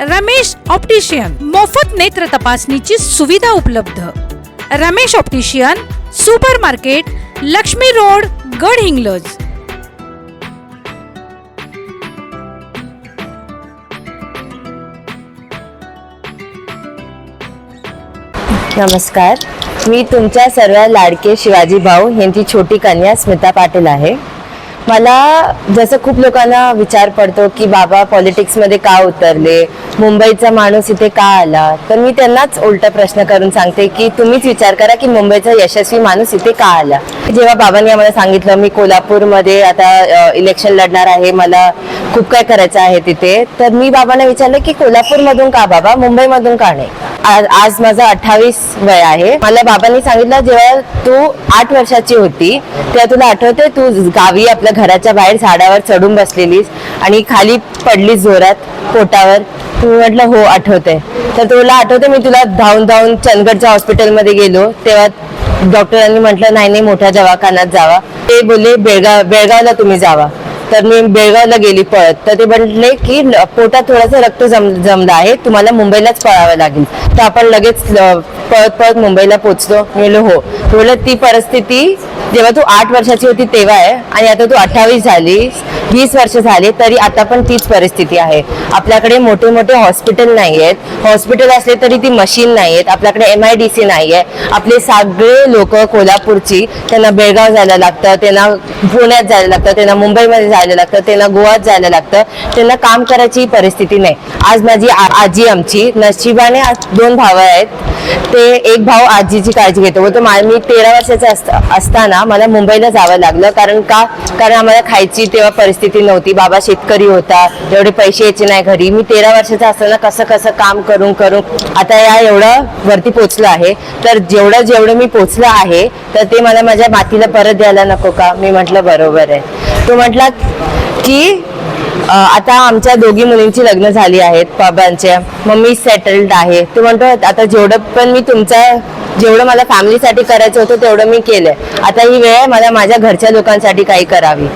Ramesh optician. मोफत नेत्र तपासणीची सुविधा उपलब्ध. Ramesh optician supermarket Lakshmi road Gadhinglaj नमस्कार. मी तुमच्या सर्व लाडके शिवाजी भाऊ यांची छोटी कन्या स्मिता पाटील आहे. मला जसं खूप लोकांना विचार पडतो की बाबा पॉलिटिक्समध्ये का उतरले? मुंबईचा माणूस इथे का आला? तर मी त्यांनाच उलटा प्रश्न करून सांगते की तुम्हीच विचार करा की मुंबईचा यशस्वी माणूस इथे का आला? जेव्हा बाबांनी आम्हाला सांगितलं मी कोल्हापूरमध्ये आता इलेक्शन लढणार आहे मला खूप काय करायचं आहे तिथे तर मी बाबांना विचारलं की कोल्हापूरमधून का बाबा? मुंबईमधून का नाही? आज आज माझा अठ्ठावीस वय आहे. मला बाबांनी सांगितलं जेव्हा तू आठ वर्षाची होती तेव्हा तुला आठवते तू गावी आपल्या घराच्या बाहेर झाडावर चढून बसलेलीस आणि खाली पडलीस जोरात पोटावर. तुम्ही म्हटलं हो आठवते तर तुला आठवते मी तुला धावून धावून चंदगडच्या हॉस्पिटलमध्ये गेलो. तेव्हा डॉक्टरांनी म्हटलं नाही नाही मोठ्या दवाखान्यात जावा. ते बोलले बेळगाव बेळगावला तुम्ही जावा. तर मी बेळगावला गेली पळत तर ते म्हणले की पोटात थोडंसं रक्त जम जमलं आहे तुम्हाला मुंबईलाच पळावं लागेल. तर आपण लगेच पळत पळत मुंबईला पोचलो. मी म्हणलो हो. तो म्हणलं ती परिस्थिती जेव्हा तू आठ वर्षाची होती तेव्हा आहे आणि आता तू अठ्ठावीस झाली वीस वर्ष झाले तरी आता पण तीच परिस्थिती आहे. आपल्याकडे मोठे मोठे हॉस्पिटल नाही आहेत हॉस्पिटल असले तरी ती मशीन नाही आहेत आपल्याकडे एम आय डी सी नाही आहे आपले सगळे लोक कोल्हापूरची त्यांना बेळगाव जायला लागतं त्यांना पुण्यात जायला लागतं त्यांना मुंबईमध्ये जायला लागतं त्यांना गोवात जायला लागतं. त्यांना काम करायची परिस्थिती नाही. आज माझी आ- आजी आमची नशिबाने आज दोन भाव आहेत. ते एक भाऊ आजीची काळजी घेतो. तो मी तेरा वर्षाचा असता- असताना मला मुंबईला जावं लागलं. कारण का? कारण आम्हाला खायची तेव्हा परिस्थिती नव्हती. बाबा शेतकरी होता. एवढे पैसे यायचे नाही घरी. मी तेरा वर्षाचा असताना कसं कसं काम करून करून आता या एवढं वरती पोचलं आहे. तर जेवढं जेवढं मी पोचलं आहे तर ते मला माझ्या मातीला परत द्यायला नको का? मी म्हटलं बरोबर आहे. तो म्हटला की आता आमच्या दोघी मुलींची लग्न झाली आहेत बाबांच्या मम्मी सेटल्ड आहे. तू म्हणतो आता जेवढं पण मी तुमच्या जेवढं मला फॅमिलीसाठी करायचं होतं तेवढं मी केलंय. आता ही वेळ आहे मला माझ्या घरच्या लोकांसाठी काही करावी.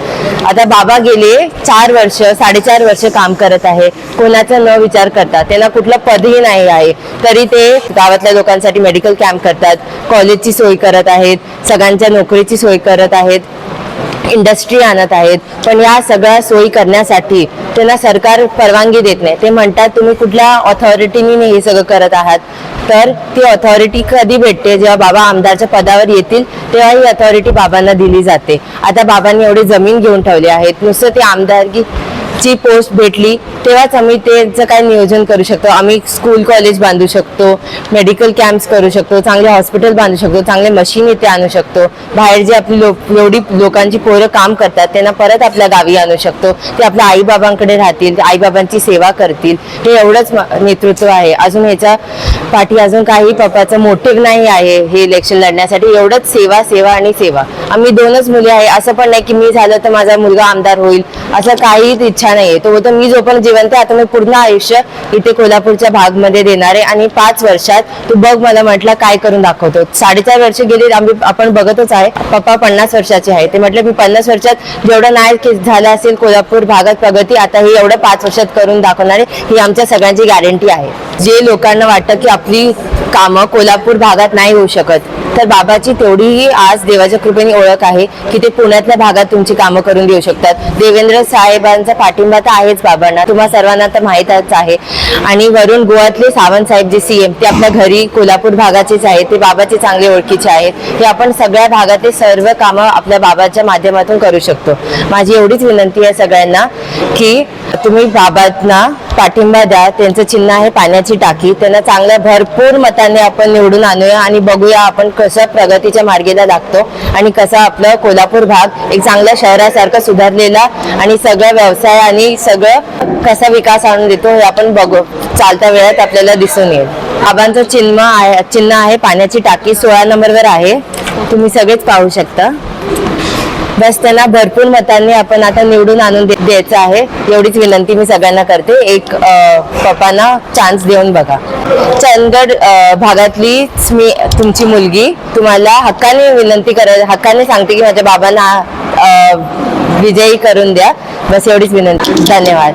आता बाबा गेले चार वर्ष साडेचार वर्ष काम करत आहे. कोणाचा न विचार करता त्यांना कुठलं पदही नाही आहे. तरी ते गावातल्या लोकांसाठी मेडिकल कॅम्प करतात. कॉलेजची सोय करत आहेत. सगळ्यांच्या नोकरीची सोय करत आहेत. इंडस्ट्री आणत आहेत. पण या सगळ्या सोयी करण्यासाठी त्यांना सरकार परवानगी देत नाही. ते म्हणतात तुम्ही कुठल्या ऑथॉरिटीने हे सगळं करत आहात? तर ती ऑथॉरिटी कधी भेटते? जेव्हा बाबा आमदारच्या पदावर येतील तेव्हा ही अथॉरिटी बाबांना दिली जाते. आता बाबांनी एवढी जमीन घेऊन ठेवली आहेत. नुसतं ते आमदारकी ची पोस्ट भेटली तेव्हाच आम्ही त्याचं काय नियोजन करू शकतो. आम्ही स्कूल कॉलेज बांधू शकतो मेडिकल कॅम्प्स करू शकतो चांगले हॉस्पिटल बांधू शकतो चांगले मशीन इथे आणू शकतो. बाहेर जे आपली लोक एवढी लोकांची पोरं काम करतात त्यांना परत आपल्या गावी आणू शकतो. ते आपल्या आईबाबांकडे राहतील आईबाबांची सेवा करतील. हे एवढंच नेतृत्व आहे. अजून ह्याचा पाठी अजून काही पप्पाचं मोटिव्ह नाही आहे हे इलेक्शन लढण्यासाठी. एवढंच सेवा सेवा आणि सेवा. आम्ही दोनच मुली आहे. असं पण नाही की मी झालं तर माझा मुलगा आमदार होईल. असं काहीच इच्छा नाहीये. तो बोलतो मी जोपर्यंत जिवंत आहे आता मी पूर्ण आयुष्य इथे कोल्हापूरच्या भागमध्ये देणार आहे आणि पाच वर्षात तू बघ मला म्हटलं काय करून दाखवतो. साडेचार वर्ष गेली आम्ही आपण बघतच आहे. पप्पा पन्नास वर्षाचे आहे ते म्हटलं मी पन्नास वर्षात जेवढं नाही झालं असेल कोल्हापूर भागात प्रगती आता हे एवढं पाच वर्षात करून दाखवणार आहे. ही आमच्या सगळ्यांची गॅरंटी आहे. जे लोकांना वाटतं की आपली कामं कोल्हापूर भागात नाही होऊ शकत. तर बाबाची तेवढीही आज देवाच्या कृपेने ओळख आहे की ते पुण्यातल्या भागात तुमची कामं करून देऊ शकतात. देवेंद्र साहेबांचा पाठिंबा तर आहेच बाबांना. तुम्हा सर्वांना तर माहीतच आहे. आणि वरून गोवातले सावंत साहेब जे सीएम ते आपल्या घरी कोल्हापूर भागाचेच आहेत. ते बाबाचे चांगले ओळखीचे आहेत. हे आपण सगळ्या भागातले सर्व कामं आपल्या बाबाच्या माध्यमातून करू शकतो. माझी एवढीच विनंती आहे सगळ्यांना की तुम्ही बाबांना पाठिंबा द्या. त्यांचं चिन्ह आहे पाण्याची टाकी. त्यांना चांगल्या भरपूर मताने आपण निवडून आणूया आणि बघूया आपण कसं प्रगतीच्या मार्गेला लागतो आणि कसं आपलं कोल्हापूर भाग एक चांगल्या शहरासारखं सुधारलेला आणि सगळं व्यवसाय आणि सगळं कसा विकास आणून देतो हे आपण बघू. चालत्या वेळात आपल्याला दिसून येईल. बाबांचं चिन्ह आहे चिन्ह आहे पाण्याची टाकी सोळा नंबरवर आहे. तुम्ही सगळेच पाहू शकता. बस त्यांना भरपूर मतांनी आपण आता निवडून आणून द्यायचं आहे. एवढीच विनंती मी सगळ्यांना करते. एक पप्पांना चान्स देऊन बघा. चंदगड भागातलीच मी तुमची मुलगी. तुम्हाला हक्काने विनंती करत हक्काने सांगते की माझ्या बाबांना विजयी करून द्या. बस एवढीच विनंती. धन्यवाद.